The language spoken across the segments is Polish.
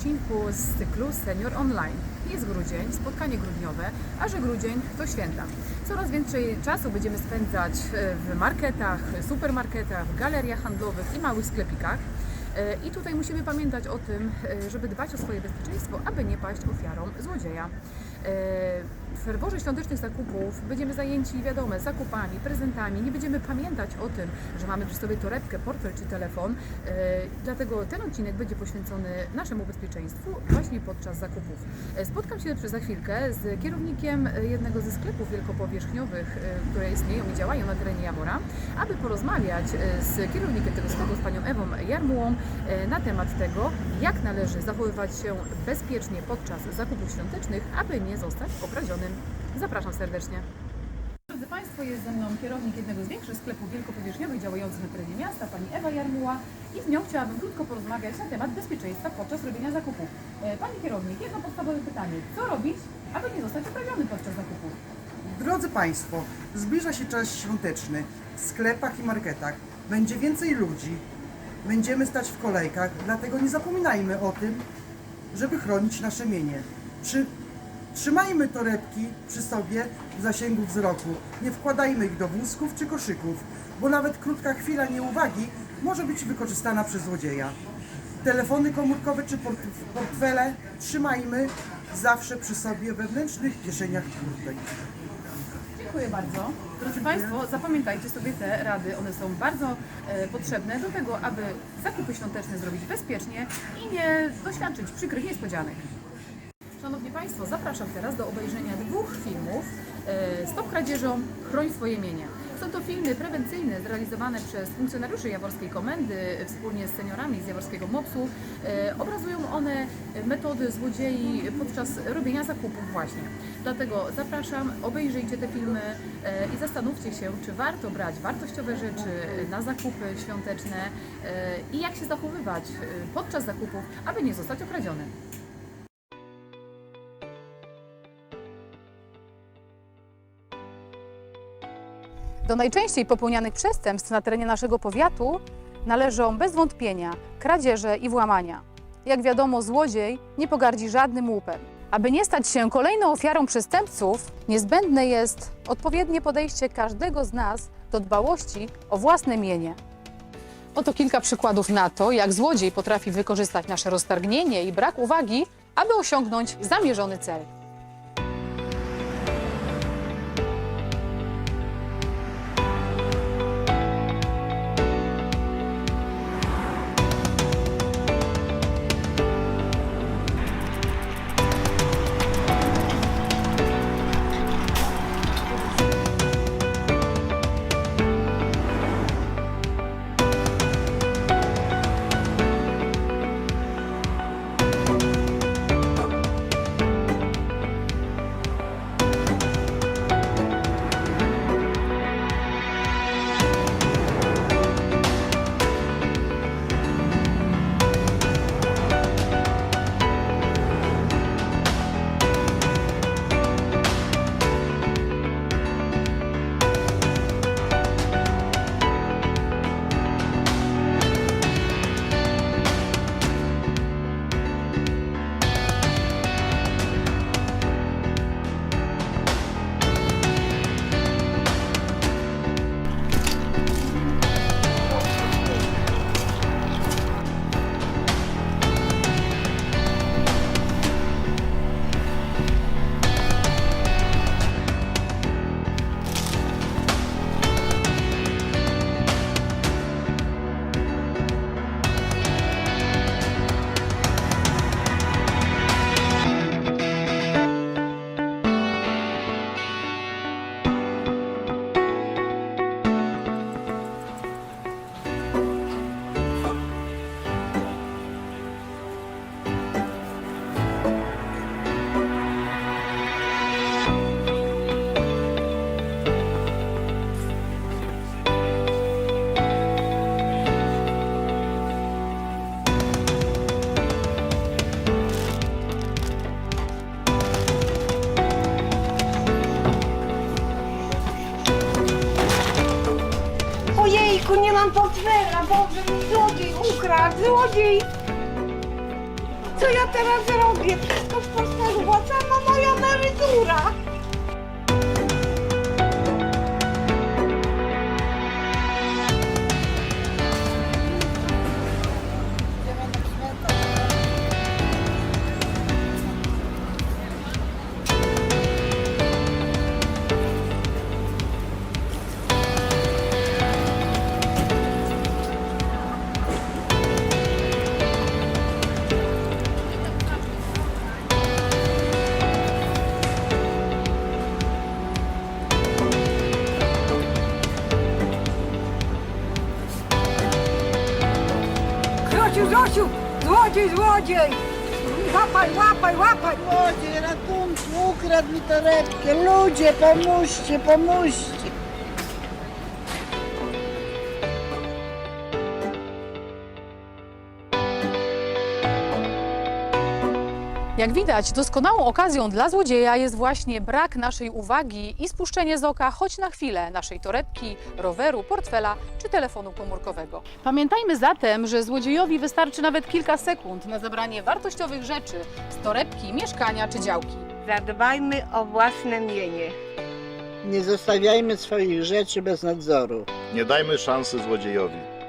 odcinku z cyklu Senior Online. Jest grudzień, spotkanie grudniowe, a że grudzień to święta. Coraz więcej czasu będziemy spędzać e, w marketach, supermarketach, w galeriach handlowych i małych sklepikach. E, I tutaj musimy pamiętać o tym, e, żeby dbać o swoje bezpieczeństwo, aby nie paść ofiarą złodzieja. W ferworze świątecznych zakupów będziemy zajęci, wiadomo, zakupami, prezentami. Nie będziemy pamiętać o tym, że mamy przy sobie torebkę, portfel czy telefon. E, Dlatego ten odcinek będzie poświęcony naszemu bezpieczeństwu właśnie podczas zakupów. E, Spotkam się za chwilkę z kierownikiem jednego ze sklepów wielkopowierzchniowych, e, które istnieją i działają na terenie Jawora, aby porozmawiać z kierownikiem tego sklepu, z panią Ewą Jarmułą, na temat tego, jak należy zachowywać się bezpiecznie podczas zakupów świątecznych, aby nie zostać okradzionym. Zapraszam serdecznie. Drodzy Państwo, jest ze mną kierownik jednego z większych sklepów wielkopowierzchniowych działających na terenie miasta, pani Ewa Jarmuła i z nią chciałabym krótko porozmawiać na temat bezpieczeństwa podczas robienia zakupów. E, Pani kierownik, jedno podstawowe pytanie. Co robić, aby nie zostać okradzionym podczas zakupów? Drodzy Państwo, zbliża się czas świąteczny. W sklepach i marketach będzie więcej ludzi. Będziemy stać w kolejkach, dlatego nie zapominajmy o tym, żeby chronić nasze mienie. Przy... Trzymajmy torebki przy sobie w zasięgu wzroku. Nie wkładajmy ich do wózków czy koszyków, bo nawet krótka chwila nieuwagi może być wykorzystana przez złodzieja. Telefony komórkowe czy port portfele trzymajmy zawsze przy sobie we wewnętrznych kieszeniach kurtek. Dziękuję bardzo. Drodzy Państwo, zapamiętajcie sobie te rady. One są bardzo e, potrzebne do tego, aby zakupy świąteczne zrobić bezpiecznie i nie doświadczyć przykrych niespodzianek. Szanowni Państwo, zapraszam teraz do obejrzenia dwóch filmów e, Stop kradzieżom, chroń swoje mienie. Są to filmy prewencyjne zrealizowane przez funkcjonariuszy Jaworskiej Komendy wspólnie z seniorami z Jaworskiego MOPS-u. E, Obrazują one metody złodziei podczas robienia zakupów właśnie. Dlatego zapraszam, obejrzyjcie te filmy e, i zastanówcie się, czy warto brać wartościowe rzeczy na zakupy świąteczne i jak się zachowywać podczas zakupów, aby nie zostać okradzionym. Do najczęściej popełnianych przestępstw na terenie naszego powiatu należą bez wątpienia kradzieże i włamania. Jak wiadomo, złodziej nie pogardzi żadnym łupem. Aby nie stać się kolejną ofiarą przestępców, niezbędne jest odpowiednie podejście każdego z nas do dbałości o własne mienie. Oto kilka przykładów na to, jak złodziej potrafi wykorzystać nasze roztargnienie i brak uwagi, aby osiągnąć zamierzony cel. złodziej! Co ja teraz zrobię? Wszystko w Polsce wpłaca na moja emerytura! Krociu, Zosiu! Złodziej, złodziej! Łapaj, łapaj, łapaj! Ludzie, ratunku, ukradł mi torebkę. Ludzie, pomóżcie, pomóżcie. Jak widać, doskonałą okazją dla złodzieja jest właśnie brak naszej uwagi i spuszczenie z oka choć na chwilę naszej torebki, roweru, portfela czy telefonu komórkowego. Pamiętajmy zatem, że złodziejowi wystarczy nawet kilka sekund na zabranie wartościowych rzeczy z torebki, mieszkania czy działki. Zadbajmy o własne mienie. Nie zostawiajmy swoich rzeczy bez nadzoru. Nie dajmy szansy złodziejowi.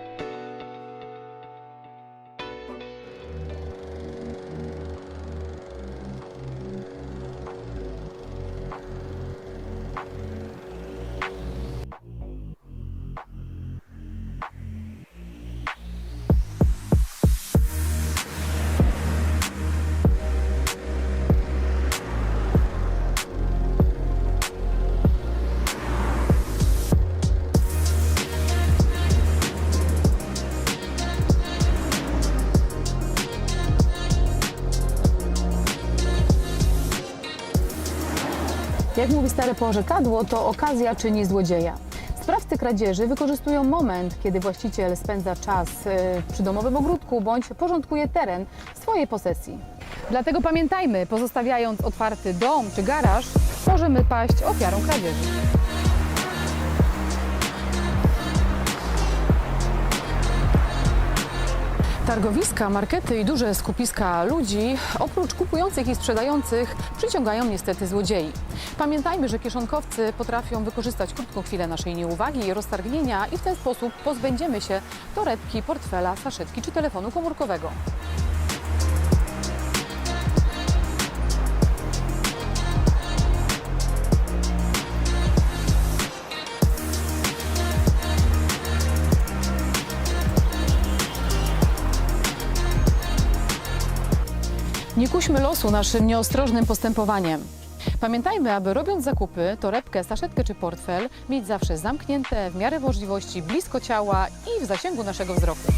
Jak mówi stare porzekadło, to okazja czyni złodzieja. Sprawcy kradzieży wykorzystują moment, kiedy właściciel spędza czas e, przy domowym ogródku bądź porządkuje teren swojej posesji. Dlatego pamiętajmy, pozostawiając otwarty dom czy garaż, możemy paść ofiarą kradzieży. Targowiska, markety i duże skupiska ludzi, oprócz kupujących i sprzedających, przyciągają niestety złodziei. Pamiętajmy, że kieszonkowcy potrafią wykorzystać krótką chwilę naszej nieuwagi i roztargnienia i w ten sposób pozbędziemy się torebki, portfela, saszetki czy telefonu komórkowego. Nie kuśmy losu naszym nieostrożnym postępowaniem. Pamiętajmy, aby robiąc zakupy, torebkę, saszetkę czy portfel mieć zawsze zamknięte, w miarę możliwości blisko ciała i w zasięgu naszego wzroku.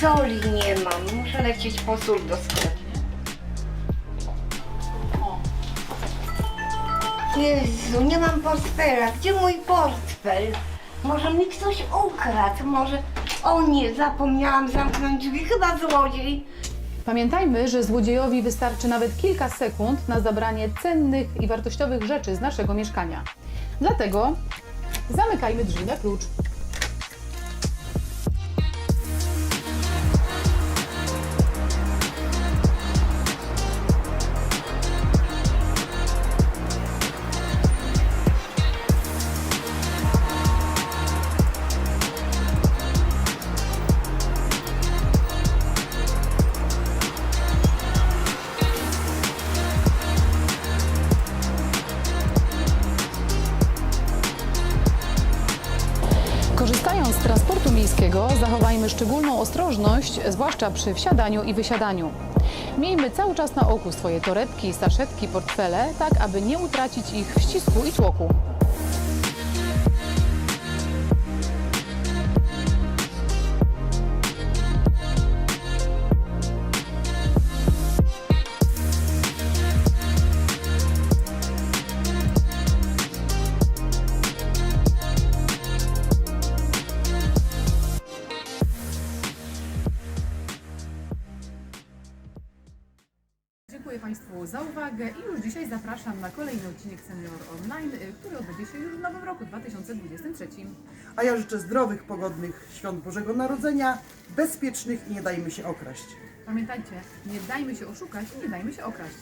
Soli nie mam. Muszę lecieć po sól do sklepu. Jezu, nie mam portfela. Gdzie mój portfel? Może mi ktoś ukradł, może... O nie, zapomniałam zamknąć drzwi, chyba złodziej. Pamiętajmy, że złodziejowi wystarczy nawet kilka sekund na zabranie cennych i wartościowych rzeczy z naszego mieszkania. Dlatego zamykajmy drzwi na klucz. Miejskiego, zachowajmy szczególną ostrożność, zwłaszcza przy wsiadaniu i wysiadaniu. Miejmy cały czas na oku swoje torebki, saszetki, portfele, tak aby nie utracić ich w ścisku i tłoku. Dziękuję Państwu za uwagę i już dzisiaj zapraszam na kolejny odcinek Senior Online, y, który odbędzie się już w nowym roku 2023. A ja życzę zdrowych, pogodnych świąt Bożego Narodzenia, bezpiecznych i nie dajmy się okraść. Pamiętajcie, nie dajmy się oszukać i nie dajmy się okraść.